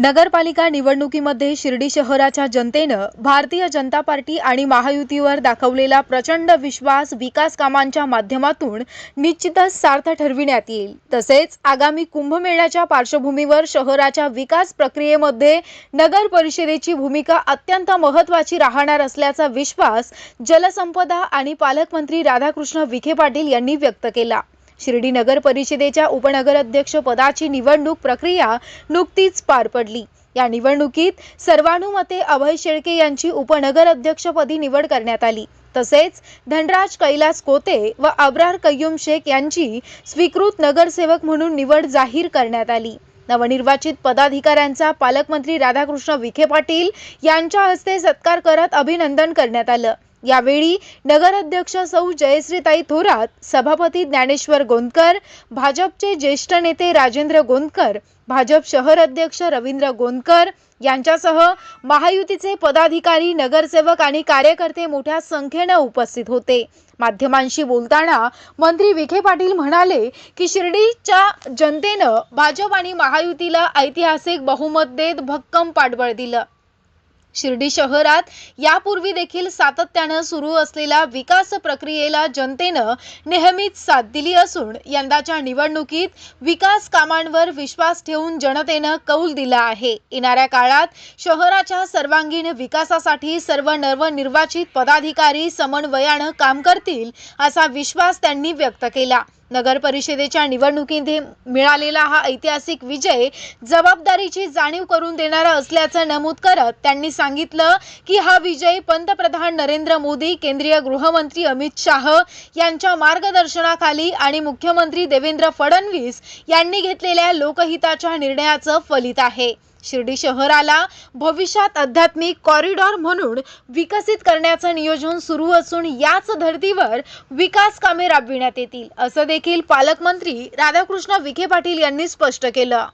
नगरपालिका निवडणुकीमध्ये शिर्डी शहराच्या जनतेनं भारतीय जनता पार्टी आणि महायुतीवर दाखवलेला प्रचंड विश्वास विकास कामांच्या माध्यमातून निश्चितच सार्थ ठरविण्यात येईल. तसेच आगामी कुंभमेळ्याच्या पार्श्वभूमीवर शहराच्या विकास प्रक्रियेमध्ये नगर परिषदेची भूमिका अत्यंत महत्त्वाची राहणार असल्याचा विश्वास जलसंपदा आणि पालकमंत्री राधाकृष्ण विखे पाटील यांनी व्यक्त केला. शिर्डी नगर परिषदेच्या उपनगराध्यक्ष पदाची निवडणूक प्रक्रिया नुकतीच पार पडली. या निवडणुकीत सर्वानुमते अभय शेळके यांची उपनगराध्यक्षपदी निवड करण्यात आली. तसेच धनराज कैलास कोते व अब्रार कय्यूम शेख यांची स्वीकृत नगरसेवक म्हणून निवड जाहीर करण्यात आली. नवनिर्वाचित पदाधिकाऱ्यांचा पालकमंत्री राधाकृष्ण विखे पाटील यांच्या हस्ते सत्कार करत अभिनंदन करण्यात आलं. यावेळी नगराध्यक्ष सौ जयश्रीताई थोरात सभापती ज्ञानेश्वर गोंदकर भाजपचे ज्येष्ठ नेते राजेंद्र गोंदकर भाजप शहर अध्यक्ष रवींद्र गोंदकर यांच्यासह महायुतीचे पदाधिकारी नगरसेवक आणि कार्यकर्ते मोठ्या संख्येनं उपस्थित होते. माध्यमांशी बोलताना मंत्री विखे पाटील म्हणाले की शिर्डीच्या जनतेनं भाजप आणि महायुतीला ऐतिहासिक बहुमत देत भक्कम पाठबळ दिलं. शिर्डी शहरात यापूर्वी देखील सातत्यानं सुरू असलेल्या विकास प्रक्रियेला जनतेनं नेहमीच साथ दिली असून यंदाच्या निवडणुकीत विकास कामांवर विश्वास ठेवून जनतेनं कौल दिला आहे. येणाऱ्या काळात शहराच्या सर्वांगीण विकासासाठी सर्व नवनिर्वाचित पदाधिकारी समन्वयानं काम करतील असा विश्वास त्यांनी व्यक्त केला. नगर परिषदेच्या निवडणुकीत मिळालेला हा ऐतिहासिक विजय जबाबदारीची जाणीव करून देणारा असल्याचं नमूद करत त्यांनी सांगितलं की हा विजय पंतप्रधान नरेंद्र मोदी केंद्रीय गृहमंत्री अमित शाह यांच्या मार्गदर्शनाखाली आणि मुख्यमंत्री देवेंद्र फडणवीस यांनी घेतलेल्या लोकहिताच्या निर्णयाचं फलित आहे. शिर्डी शहराला भविष्यात आध्यात्मिक कॉरिडॉर म्हणून विकसित करण्याचं नियोजन सुरू असून याच धर्तीवर विकास कामे राबविण्यात येतील असं देखील पालकमंत्री राधाकृष्ण विखे पाटील यांनी स्पष्ट केलं.